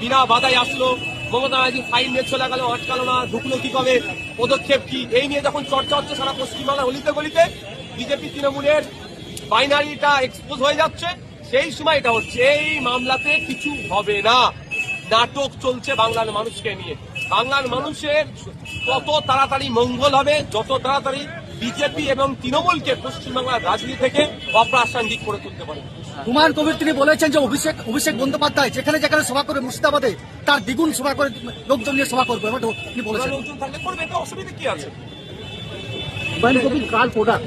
বিনা বাধায় আসলো। মমতা ব্যানার্জি ফাইন নিয়ে চলে গেল, আটকালো না, ঢুকলো কি কবে, পদক্ষেপ কি? এই নিয়ে যখন চর্চা হচ্ছে সারা পশ্চিমবাংলার অলিতে গলিতে, বিজেপি তৃণমূলের বাইনারিটা এক্সপোজ হয়ে যাচ্ছে। সেই সময় এটা হচ্ছে, এই মামলাতে কিছু হবে না। নাটক চলছে বাংলার মানুষকে নিয়ে। বাংলার মানুষের কত তাড়াতাড়ি মঙ্গল হবে, যত তাড়াতাড়ি বিজেপি এবং তৃণমূলকে পশ্চিমবাংলার রাজনীতি থেকে অপ্রাসঙ্গিক করে তুলতে পারে। হুমায়ুন কবির তিনি বলেছেন যে অভিষেক অভিষেক বন্দ্যোপাধ্যায় যেখানে যেখানে সভা করে মুর্শিদাবাদে তার দ্বিগুণ সভা করে লোকজন নিয়ে সভা করবে এবার তিনি বলেছেন। লোকজন থাকলে করবে তো অসুবিধা কি আছে? কাল প্রোডাক্ট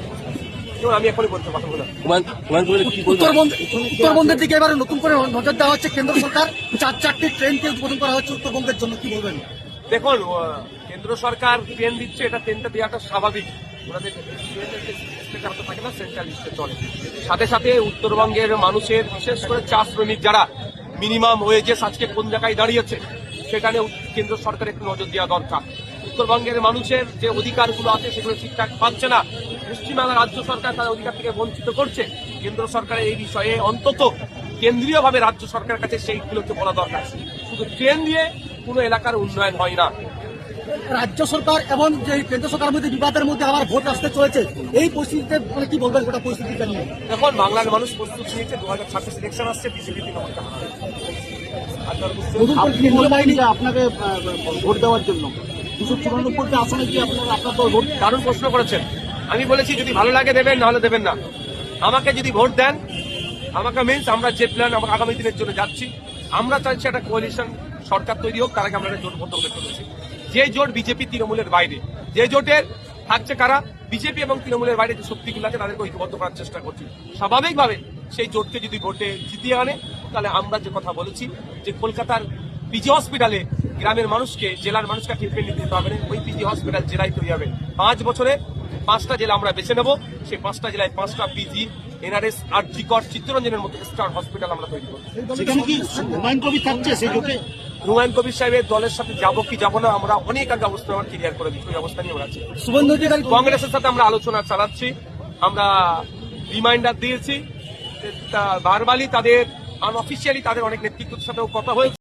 উত্তরবঙ্গের দিকে এবারে নতুন করে নজর দেওয়া হচ্ছে কেন্দ্র সরকার। চার চারটি ট্রেনকে উদ্বোধন করা হচ্ছে উত্তরবঙ্গের জন্য কি বলবেন? দেখুন কেন্দ্র সরকার ট্রেন দিচ্ছে এটা ট্রেনটা দেওয়াটা স্বাভাবিক। সাথে সাথে উত্তরবঙ্গের মানুষের, বিশেষ করে চা শ্রমিক যারা মিনিমাম ওয়েজেস আজকে কোন জায়গায় দাঁড়িয়েছে সেখানে কেন্দ্র সরকার একটু নজর দেওয়া দরকার। উত্তরবঙ্গের মানুষের যে অধিকারগুলো আছে, সেগুলো ঠিকঠাক পাচ্ছে না। পশ্চিমবাংলা রাজ্য সরকার তার অধিকার থেকে বঞ্চিত করছে। কেন্দ্র সরকারের এই বিষয়ে অন্তত কেন্দ্রীয়ভাবে রাজ্য সরকারের কাছে সেইগুলোকে বলা দরকার। শুধু ট্রেন দিয়ে কোনো এলাকার উন্নয়ন হয় না। রাজ্য সরকার এবং যে কেন্দ্র সরকারের মধ্যে বিবাদের মধ্যে আবার ভোট আসতে চলেছে এই পরিস্থিতিতে মানে কি বলবেন গোটা পরিস্থিতিটা নিয়ে এখন বাংলার মানুষ প্রস্তুত নিয়েছে দু হাজার ছাব্বিশ ইলেকশন আসছে বিজেপি করে আপনাকে ভোট দেওয়ার জন্য? দুশো চুরানব্বইটা আসনে কি আপনার আপনার তো ভোট দারুণ প্রশ্ন করেছেন। আমি বলেছি যদি ভালো লাগে দেবেন নাহলে দেবেন না। আমাকে যদি ভোট দেন আমাকে মিনস আমরা যে প্ল্যান আমরা আগামী দিনের জন্য যাচ্ছি আমরা চাইছি একটা কোয়ালিশন সরকার তৈরি হোক তার আগে আমরা একটা জোটবদ্ধ হতে চলেছি। যে জোট বিজেপি তৃণমূলের বাইরে, যে জোটের থাকছে কারা? বিজেপি এবং তৃণমূলের বাইরে যে শক্তিগুলো আছে তাদেরকে ঐক্যবদ্ধ করার চেষ্টা করছি। স্বাভাবিকভাবে সেই জোটকে যদি ভোটে জিতিয়ে আনে, তাহলে আমরা যে কথা বলেছি, যে কলকাতার পিজি হসপিটালে গ্রামের মানুষকে, জেলার মানুষকে ট্রিটমেন্ট নিতে হবে ওই পিজি হসপিটাল জেলায় তৈরি হবে। পাঁচ বছরে পাঁচটা জেলা আমরা বেছে নেব। সেই পাঁচটা জেলায় পাঁচটা পিজি, এনআরএস আর জিকর চিত্তরঞ্জনের মতো স্টার হসপিটাল আমরা তৈরি করব। হুমায়ুন কবির সাহেবের দলের সাথে যাব কি যাব না আমরা অনেক আগে অবস্থা আমার ক্লিয়ার করে দিচ্ছি অবস্থা নিয়ে ওরা কংগ্রেসের সাথে আমরা আলোচনা চালাচ্ছি আমরা রিমাইন্ডার দিয়েছি বারবালি তাদের আনঅফিসিয়ালি তাদের অনেক নেতৃত্বের সাথেও কথা হয়েছে।